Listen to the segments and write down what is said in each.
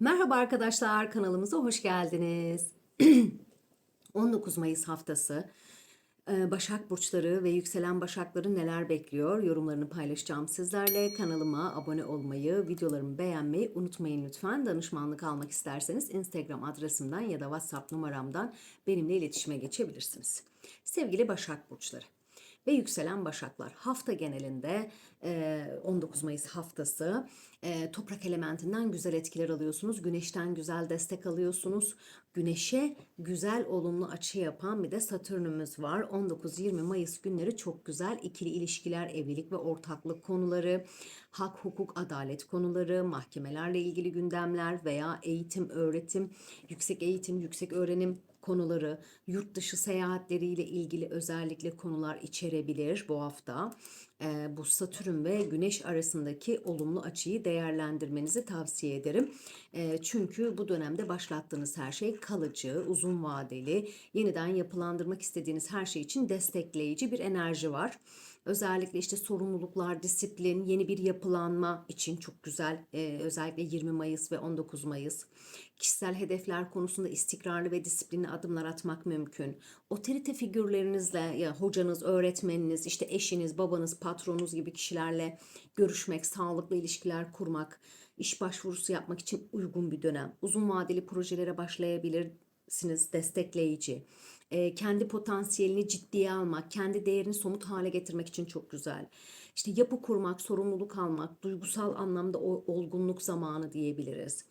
Merhaba arkadaşlar, kanalımıza hoş geldiniz. 19 Mayıs haftası e, Başak Burçları ve yükselen Başakları neler bekliyor? Yorumlarını paylaşacağım sizlerle. Kanalıma abone olmayı, videolarımı beğenmeyi unutmayın lütfen. Danışmanlık almak isterseniz Instagram adresimden ya da WhatsApp numaramdan benimle iletişime geçebilirsiniz. Sevgili Başak Burçları ve yükselen başaklar. Hafta genelinde e, 19 Mayıs haftası toprak elementinden güzel etkiler alıyorsunuz. Güneşten güzel destek alıyorsunuz. Güneşe güzel olumlu açı yapan bir de Satürn'ümüz var. 19-20 Mayıs günleri çok güzel. İkili ilişkiler, evlilik ve ortaklık konuları, hak, hukuk, adalet konuları, mahkemelerle ilgili gündemler veya eğitim, öğretim, yüksek eğitim, yüksek öğrenim konuları, yurt dışı seyahatleriyle ilgili özellikle konular içerebilir bu hafta. Ee, bu Satürn ve Güneş arasındaki olumlu açıyı değerlendirmenizi tavsiye ederim. Ee, çünkü bu dönemde başlattığınız her şey kalıcı, uzun vadeli, yeniden yapılandırmak istediğiniz her şey için destekleyici bir enerji var. Özellikle işte sorumluluklar, disiplin, yeni bir yapılanma için çok güzel. Ee, özellikle 20 Mayıs ve 19 Mayıs. Kişisel hedefler konusunda istikrarlı ve disiplinli adımlar atmak mümkün. Otorite figürlerinizle ya hocanız, öğretmeniniz, işte eşiniz, babanız, patronunuz gibi kişilerle görüşmek, sağlıklı ilişkiler kurmak, iş başvurusu yapmak için uygun bir dönem. Uzun vadeli projelere başlayabilirsiniz, destekleyici e, kendi potansiyelini ciddiye almak, kendi değerini somut hale getirmek için çok güzel. İşte yapı kurmak, sorumluluk almak, duygusal anlamda o, olgunluk zamanı diyebiliriz.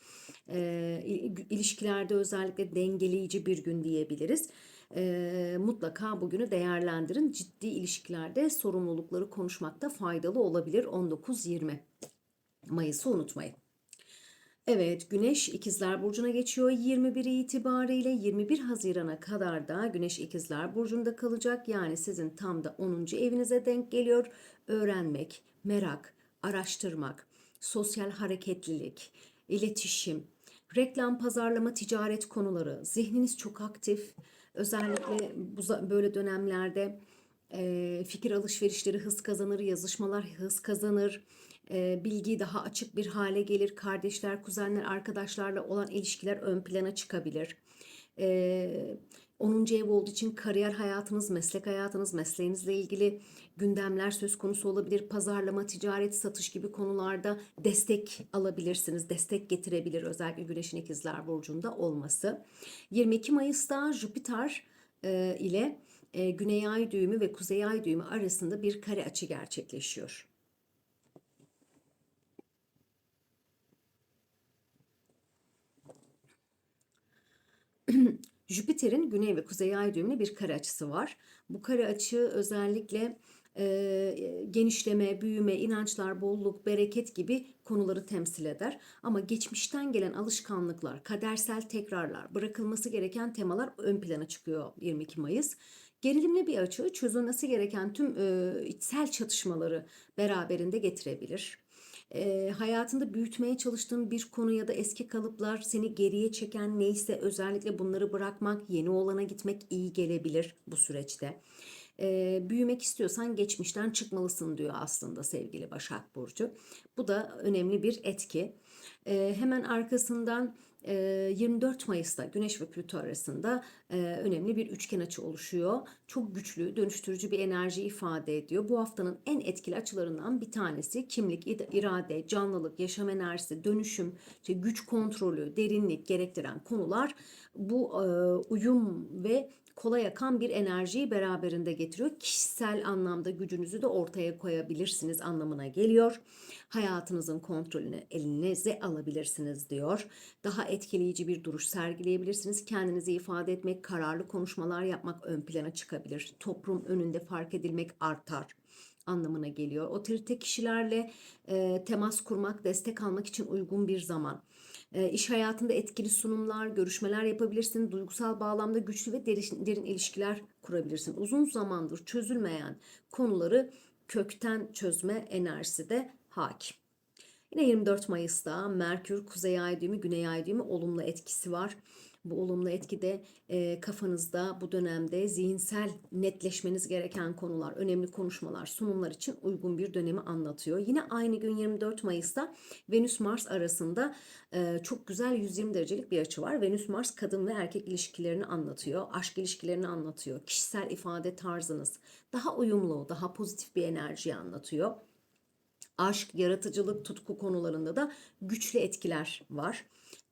E, ilişkilerde özellikle dengeleyici bir gün diyebiliriz. E, mutlaka bugünü değerlendirin. Ciddi ilişkilerde sorumlulukları konuşmakta faydalı olabilir 19-20 Mayıs'ı unutmayın. Evet, Güneş İkizler Burcu'na geçiyor 21 itibariyle 21 Haziran'a kadar da Güneş İkizler Burcu'nda kalacak. Yani sizin tam da 10. evinize denk geliyor. Öğrenmek, merak, araştırmak, sosyal hareketlilik, iletişim, reklam, pazarlama, ticaret konuları. Zihniniz çok aktif. Özellikle bu böyle dönemlerde fikir alışverişleri hız kazanır, yazışmalar hız kazanır e, bilgi daha açık bir hale gelir. Kardeşler, kuzenler, arkadaşlarla olan ilişkiler ön plana çıkabilir. E, 10. ev olduğu için kariyer hayatınız, meslek hayatınız, mesleğinizle ilgili gündemler söz konusu olabilir. Pazarlama, ticaret, satış gibi konularda destek alabilirsiniz. Destek getirebilir özellikle Güneş'in ikizler burcunda olması. 22 Mayıs'ta Jüpiter ile Güney Ay düğümü ve Kuzey Ay düğümü arasında bir kare açı gerçekleşiyor. Jüpiter'in güney ve kuzey ay düğümüne bir kare açısı var. Bu kare açı özellikle e, genişleme, büyüme, inançlar, bolluk, bereket gibi konuları temsil eder. Ama geçmişten gelen alışkanlıklar, kadersel tekrarlar, bırakılması gereken temalar ön plana çıkıyor 22 Mayıs. Gerilimli bir açı çözülmesi gereken tüm e, içsel çatışmaları beraberinde getirebilir e, hayatında büyütmeye çalıştığın bir konu ya da eski kalıplar seni geriye çeken neyse özellikle bunları bırakmak, yeni olana gitmek iyi gelebilir bu süreçte. E, büyümek istiyorsan geçmişten çıkmalısın diyor aslında sevgili Başak Burcu. Bu da önemli bir etki. E, hemen arkasından 24 Mayıs'ta Güneş ve Plüto arasında önemli bir üçgen açı oluşuyor. Çok güçlü, dönüştürücü bir enerji ifade ediyor. Bu haftanın en etkili açılarından bir tanesi kimlik, irade, canlılık, yaşam enerjisi, dönüşüm, işte güç kontrolü, derinlik gerektiren konular bu uyum ve kolay akan bir enerjiyi beraberinde getiriyor. Kişisel anlamda gücünüzü de ortaya koyabilirsiniz anlamına geliyor. Hayatınızın kontrolünü elinize alabilirsiniz diyor. Daha etkileyici bir duruş sergileyebilirsiniz. Kendinizi ifade etmek, kararlı konuşmalar yapmak ön plana çıkabilir. Toplum önünde fark edilmek artar anlamına geliyor. Otorite kişilerle e, temas kurmak, destek almak için uygun bir zaman. E, iş hayatında etkili sunumlar, görüşmeler yapabilirsin. Duygusal bağlamda güçlü ve derin, derin ilişkiler kurabilirsin. Uzun zamandır çözülmeyen konuları kökten çözme enerjisi de hakim. Yine 24 Mayıs'ta Merkür Kuzey Ay düğümü, Güney Ay düğümü olumlu etkisi var. Bu olumlu etki de e, kafanızda bu dönemde zihinsel netleşmeniz gereken konular, önemli konuşmalar, sunumlar için uygun bir dönemi anlatıyor. Yine aynı gün 24 Mayıs'ta Venüs-Mars arasında e, çok güzel 120 derecelik bir açı var. Venüs-Mars kadın ve erkek ilişkilerini anlatıyor, aşk ilişkilerini anlatıyor, kişisel ifade tarzınız daha uyumlu, daha pozitif bir enerjiyi anlatıyor aşk, yaratıcılık, tutku konularında da güçlü etkiler var.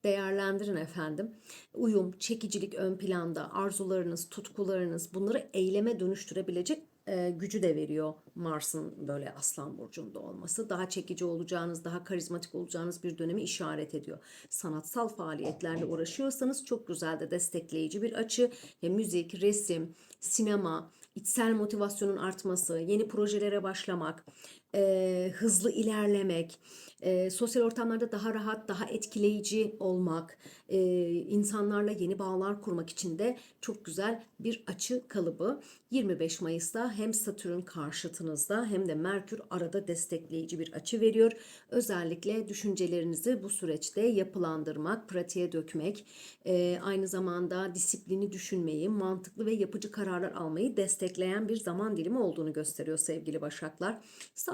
Değerlendirin efendim. Uyum, çekicilik ön planda, arzularınız, tutkularınız bunları eyleme dönüştürebilecek e, gücü de veriyor Mars'ın böyle Aslan burcunda olması. Daha çekici olacağınız, daha karizmatik olacağınız bir dönemi işaret ediyor. Sanatsal faaliyetlerle uğraşıyorsanız çok güzel de destekleyici bir açı. Ya müzik, resim, sinema, içsel motivasyonun artması, yeni projelere başlamak, e, hızlı ilerlemek, e, sosyal ortamlarda daha rahat, daha etkileyici olmak, e, insanlarla yeni bağlar kurmak için de çok güzel bir açı kalıbı. 25 Mayıs'ta hem Satürn karşıtınızda hem de Merkür arada destekleyici bir açı veriyor. Özellikle düşüncelerinizi bu süreçte yapılandırmak, pratiğe dökmek, e, aynı zamanda disiplini düşünmeyi, mantıklı ve yapıcı kararlar almayı destekleyen bir zaman dilimi olduğunu gösteriyor sevgili Başaklar.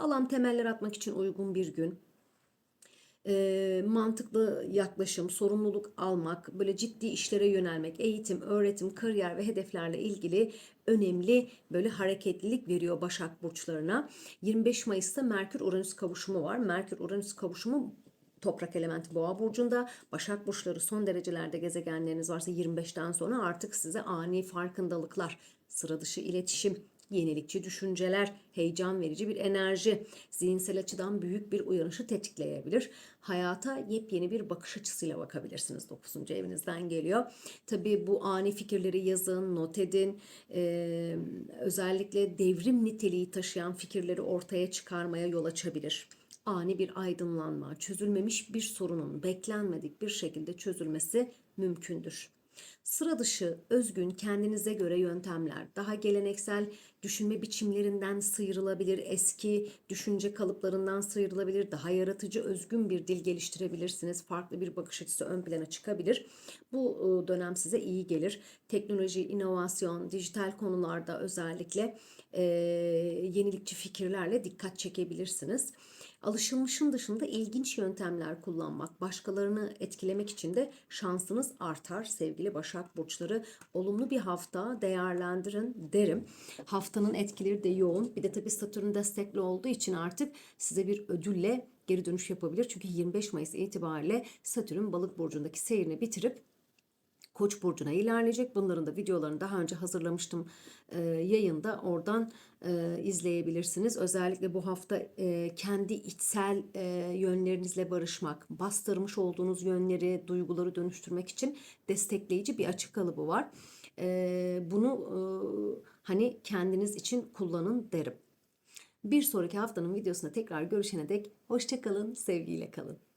Sağlam temeller atmak için uygun bir gün e, mantıklı yaklaşım, sorumluluk almak, böyle ciddi işlere yönelmek, eğitim, öğretim, kariyer ve hedeflerle ilgili önemli böyle hareketlilik veriyor Başak burçlarına. 25 Mayıs'ta Merkür Uranüs kavuşumu var. Merkür Uranüs kavuşumu toprak elementi boğa burcunda başak burçları son derecelerde gezegenleriniz varsa 25'ten sonra artık size ani farkındalıklar sıra dışı iletişim yenilikçi düşünceler, heyecan verici bir enerji, zihinsel açıdan büyük bir uyanışı tetikleyebilir. Hayata yepyeni bir bakış açısıyla bakabilirsiniz. 9. evinizden geliyor. Tabii bu ani fikirleri yazın, not edin. Ee, özellikle devrim niteliği taşıyan fikirleri ortaya çıkarmaya yol açabilir ani bir aydınlanma, çözülmemiş bir sorunun beklenmedik bir şekilde çözülmesi mümkündür. Sıra dışı, özgün, kendinize göre yöntemler, daha geleneksel düşünme biçimlerinden sıyrılabilir, eski düşünce kalıplarından sıyrılabilir, daha yaratıcı, özgün bir dil geliştirebilirsiniz. Farklı bir bakış açısı ön plana çıkabilir. Bu e, dönem size iyi gelir. Teknoloji, inovasyon, dijital konularda özellikle e, yenilikçi fikirlerle dikkat çekebilirsiniz. Alışılmışın dışında ilginç yöntemler kullanmak, başkalarını etkilemek için de şansınız artar sevgili Başak Burçları. Olumlu bir hafta değerlendirin derim. Haftanın etkileri de yoğun. Bir de tabii Satürn destekli olduğu için artık size bir ödülle geri dönüş yapabilir. Çünkü 25 Mayıs itibariyle Satürn balık burcundaki seyrini bitirip Koç burcuna ilerleyecek. Bunların da videolarını daha önce hazırlamıştım e, yayında. Oradan e, izleyebilirsiniz. Özellikle bu hafta e, kendi içsel e, yönlerinizle barışmak, bastırmış olduğunuz yönleri, duyguları dönüştürmek için destekleyici bir açık kalıbı var. E, bunu e, hani kendiniz için kullanın derim. Bir sonraki haftanın videosunda tekrar görüşene dek hoşçakalın, sevgiyle kalın.